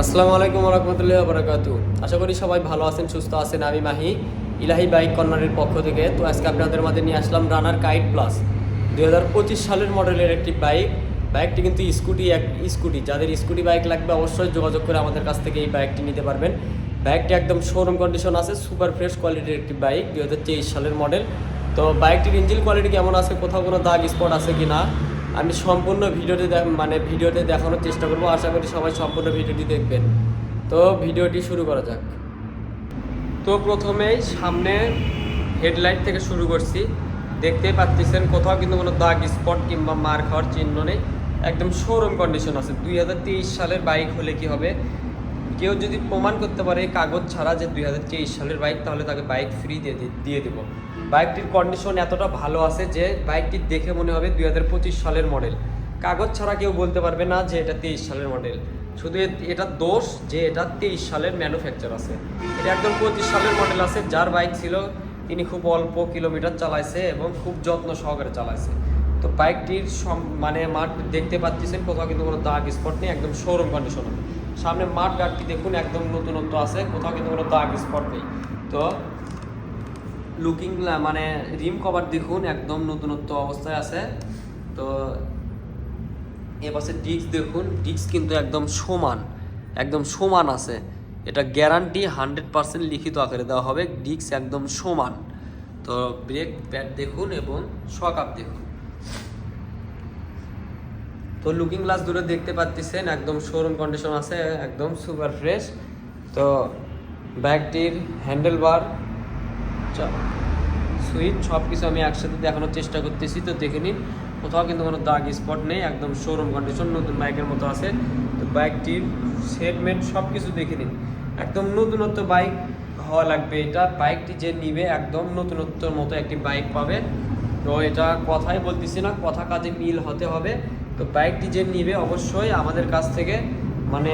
আসসালামু আলাইকুম রহমতুল্লাহ বরাকাতু আশা করি সবাই ভালো আছেন, সুস্থ আছেন। আমি মাহি, ইলাহি বাইক কর্নারের পক্ষ থেকে। তো আজকে আপনাদের মাঝে নিয়ে আসলাম রানার কাইট প্লাস দুই হাজার পঁচিশ সালের মডেলের একটি বাইক। বাইকটি কিন্তু স্কুটি, এক স্কুটি। যাদের স্কুটি বাইক লাগবে অবশ্যই যোগাযোগ করে আমাদের কাছ থেকে এই বাইকটি নিতে পারবেন। বাইকটি একদম শোরুম কন্ডিশন আছে সুপার ফ্রেশ কোয়ালিটির একটি বাইক, দুই হাজার তেইশ সালের মডেল। তো বাইকটির ইঞ্জিন কোয়ালিটি কেমন আছে, কোথাও কোনো দাগ স্পট আছে কি না আমি সম্পূর্ণ ভিডিওতে দেখ- মানে ভিডিওতে দেখানোর চেষ্টা করব। আশা করি সবাই সম্পূর্ণ ভিডিওটি দেখবেন। তো ভিডিওটি শুরু করা যাক। তো প্রথমেই সামনে হেডলাইট থেকে শুরু করছি। দেখতেই পাচ্ছেন কোথাও কিন্তু কোনো দাগ, স্পট কিংবা মার খাওয়ার চিহ্ন নেই। একদম শোরুম কন্ডিশন আছে। দুই হাজার তেইশ সালের বাইক হলে কি হবে? কেউ যদি প্রমাণ করতে পারে কাগজ ছাড়া যে দুই হাজার তেইশ সালের বাইক, তাহলে তাকে বাইক ফ্রি দিয়ে দিয়ে দেব। বাইকটির কন্ডিশন এতটা ভালো আছে যে বাইকটি দেখে মনে হবে দুই হাজার পঁচিশ সালের মডেল কাগজ ছাড়া কেউ বলতে পারবে না যে এটা তেইশ সালের মডেল শুধু এটা দোষ যে এটা তেইশ সালের ম্যানুফ্যাকচার আছে। এটা একদম পঁচিশ সালের মডেল আছে, যার বাইক ছিল, তিনি খুব অল্প কিলোমিটার চালাইছে এবং খুব যত্ন সহকারে চালাইছে। তো বাইকটির সম- মানে মাঠ দেখতে পাচ্ছেন, কোথাও কিন্তু কোনো দাগ স্পট নেই, একদম শোরুম কন্ডিশন সামনে মাঠ গার্ডটি দেখুন, একদম নতুনত্ব আছে। কোথাও কিন্তু কোনো দাগ স্পট নেই। তো লুকিং মানে রিম কভার দেখুন, একদম নতুনত্ব অবস্থায় আছে। তো এপাশে ডিস্ক দেখুন, ডিস্ক কিন্তু একদম সমান একদম সমান আছে। এটা গ্যারান্টি হান্ড্রেড পার্সেন্ট লিখিত আকারে দেওয়া হবে, ডিস্ক একদম সমান। তো ব্রেক প্যাড দেখুন এবং শক আপ দেখুন। তো লুকিং গ্লাস দুটো দেখতে পাচ্ছেন একদম শোরুম কন্ডিশন আছে, একদম সুপার ফ্রেশ তো ব্যাগটির হ্যান্ডেল বার সুইচ সব কিছু আমি একসাথে দেখানোর চেষ্টা করতেছি, তো দেখে নিন। কোথাও কিন্তু কোনো দাগ স্পট নেই, একদম শোরুম কন্ডিশন নতুন বাইকের মতো আছে। তো বাইকটির সেটমেন্ট সব কিছু দেখে নিন। একদম নতুনত্ব বাইক হওয়া লাগবে এটা। বাইকটি যে নিবে, একদম নতুনত্বর মতো একটি বাইক পাবে। তো এটা কথাই বলতেছি না, কথা কাজে মিল হতে হবে। তো বাইকটি যে নিবে অবশ্যই আমাদের কাছ থেকে মানে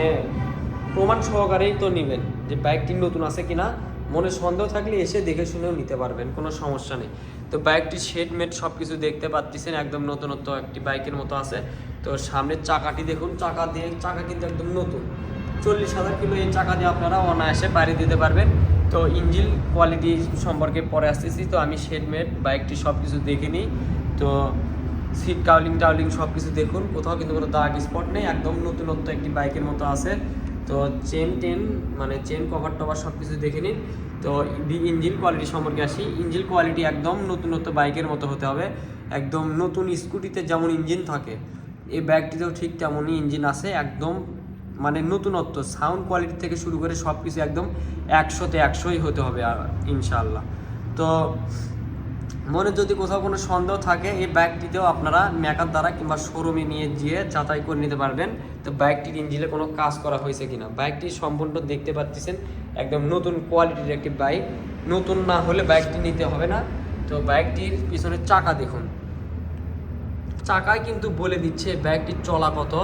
প্রমাণ সহকারেই তো নেবেন যে বাইকটি নতুন আছে কি না মনে সন্দেহ থাকলে এসে দেখে শুনেও নিতে পারবেন, কোনো সমস্যা নেই। তো বাইকটি শেড মেট সব কিছু দেখতে পাচ্ছেন একদম নতুনত্ব একটি বাইকের মতো আছে। তো সামনের চাকাটি দেখুন, চাকা দিয়ে, চাকা কিন্তু একদম নতুন। চল্লিশ হাজার কিলো এই চাকা দিয়ে আপনারা অনায়াসে পাড়ি দিতে পারবেন। তো ইঞ্জিন কোয়ালিটি সম্পর্কে পরে আসতেছি। তো আমি শেডমেট বাইকটি সব কিছু দেখে নিই। তো সিট কাউলিং টাউলিং সব কিছু দেখুন। কোথাও কিন্তু কোনো দাগ স্পট নেই। একদম নতুনত্ব একটি বাইকের মতো আছে। তো চেন টেন মানে চেন কভার টভার সব কিছু দেখে নিন। তো ইঞ্জিন কোয়ালিটি সম্পর্কে আসি। ইঞ্জিন কোয়ালিটি একদম নতুনত্ব বাইকের মতো হতে হবে। একদম নতুন স্কুটিতে যেমন ইঞ্জিন থাকে, এই ব্যাগটিতেও ঠিক তেমনই ইঞ্জিন আছে। একদম মানে নতুনত্ব সাউন্ড কোয়ালিটি থেকে শুরু করে সব কিছু একদম একশোতে একশোই হতে হবে ইনশাল্লাহ তো মনে যদি কোথাও কোনো সন্দেহ থাকে, এই বাইকটিতেও আপনারা মেকার দ্বারা কিংবা শোরুমে নিয়ে গিয়ে যাচাই করে নিতে পারবেন। তো বাইকটির ইঞ্জিনে কোনো কাজ করা হয়েছে কিনা? বাইকটি সম্পূর্ণ দেখতে পাচ্ছেন, একদম নতুন কোয়ালিটির একটি বাইক নতুন না হলে বাইকটি নিতে হবে না। তো বাইকটির পিছনের চাকা দেখুন। চাকায় কিন্তু বলে দিচ্ছে বাইকটির চলা কত?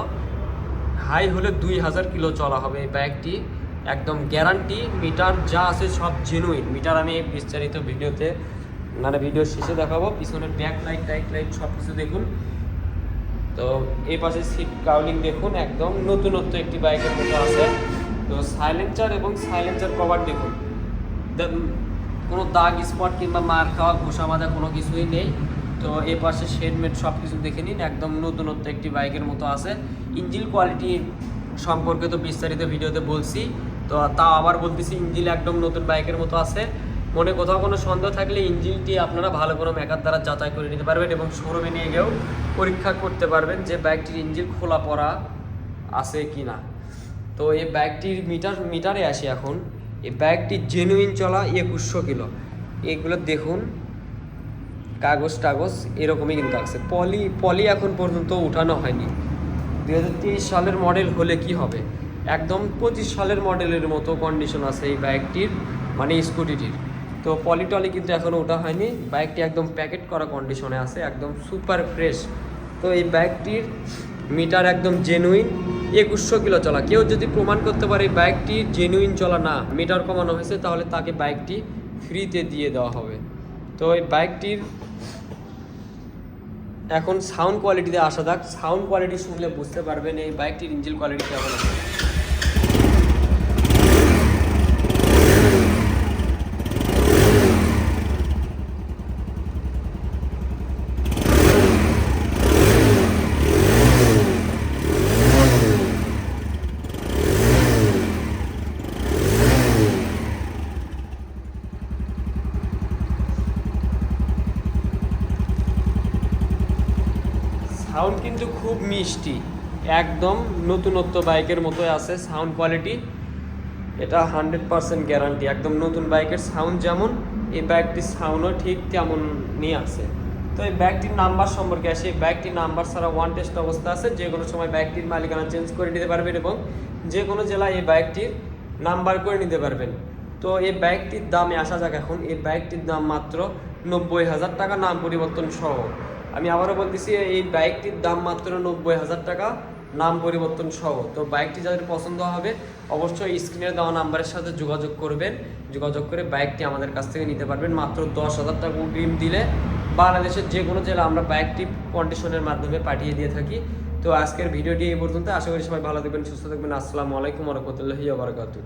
হাই হলে দুই হাজার কিলো চলা হবে এই বাইকটি একদম গ্যারান্টি মিটার যা আছে সব জেনুইন মিটার আমি বিস্তারিত ভিডিওতে মানে ভিডিও শেষে দেখাবো। পিছনের ব্যাক লাইট টাইট লাইট সব কিছু দেখুন। তো এই পাশে সিট কাউলিং দেখুন, একদম নতুনত্ব একটি বাইকের মতো আছে। তো সাইলেন্সার এবং সাইলেন্সার কভার দেখুন। কোনো দাগ স্পট কিংবা মার খাওয়া, ঘোষা বাঁধা কোনো কিছুই নেই। তো এ পাশে শেডমেট সব কিছু দেখে নিন, একদম নতুনত্ব একটি বাইকের মতো আছে। ইঞ্জিন কোয়ালিটি সম্পর্কে তো বিস্তারিত ভিডিওতে বলছি। তো তা আবার বলতেছি, ইঞ্জিন একদম নতুন বাইকের মতো আছে। মনে কোথাও কোনো সন্দেহ থাকলে ইঞ্জিনটি আপনারা ভালো কোনো মেকার দ্বারা যাচাই করে নিতে পারবেন এবং শোরুমে নিয়ে গিয়েও পরীক্ষা করতে পারবেন যে বাইকটির ইঞ্জিন খোলা পড়া আছে কি না তো এই ব্যাগটির মিটার, মিটারে আসি এখন। এই বাইকটি জেনুইন চলা একুশশো কিলো। এগুলো দেখুন কাগজ টাগজ এরকমই কিন্তু আছে। পলি পলি এখন পর্যন্ত উঠানো হয়নি। দু হাজার তেইশ সালের মডেল হলে কি হবে? একদম পঁচিশ সালের মডেলের মতো কন্ডিশন আছে এই বাইকটির মানে স্কুটিটির তো পলি টলি কিন্তু এখনও ওঠা হয়নি। বাইকটি একদম প্যাকেট করা কন্ডিশনে আছে, একদম সুপার ফ্রেশ তো এই বাইকটির মিটার একদম জেনুইন একুশশো কিলো চলা। কেউ যদি প্রমাণ করতে পারে বাইকটি জেনুইন চলা না মিটার কমানো হয়েছে, তাহলে তাকে বাইকটি ফ্রিতে দিয়ে দেওয়া হবে। তো এই বাইকটির এখন সাউন্ড কোয়ালিটিতে আসা যাক। সাউন্ড কোয়ালিটি শুনলে বুঝতে পারবেন এই বাইকটির ইঞ্জিন কোয়ালিটি কেমন আছে। কিন্তু খুব মিষ্টি। একদম নতুনত্ব বাইকের মতোই আছে সাউন্ড কোয়ালিটি। এটা হান্ড্রেড পার্সেন্ট গ্যারান্টি। একদম নতুন বাইকের সাউন্ড যেমন, এই বাইকটির সাউন্ডও ঠিক তেমন নিয়ে আছে। তো এই ব্যাগটির নাম্বার সম্পর্কে আসে। এই বাইকটির নাম্বার ছাড়া ওয়ান টেস্ট অবস্থা আছে। যে কোনো সময় বাইকটির মালিকানা চেঞ্জ করে নিতে পারবেন এবং যে কোনো জেলায় এই বাইকটির নাম্বার করে নিতে পারবেন। তো এই বাইকটির দামে আসা যাক এখন। এই বাইকটির দাম মাত্র নব্বই হাজার টাকা, নাম পরিবর্তন সহ। আমি আবারও বলতেছি, এই বাইকটির দাম মাত্র নব্বই হাজার টাকা, নাম পরিবর্তন সহ। তো বাইকটি যাদের পছন্দ হবে, অবশ্যই স্ক্রিনে দেওয়া নাম্বারের সাথে যোগাযোগ করবেন। যোগাযোগ করে বাইকটি আমাদের কাছ থেকে নিতে পারবেন। মাত্র দশ হাজার টাকা অগ্রিম দিলে বাংলাদেশের যে কোনো জেলা আমরা বাইকটি কন্ডিশনের মাধ্যমে পাঠিয়ে দিয়ে থাকি। তো আজকের ভিডিওটি এই পর্যন্ত। আশা করি সবাই ভালো থাকবেন, সুস্থ থাকবেন। আসসালামু আলাইকুম রহমতুল্লাহি বারকাতুহ।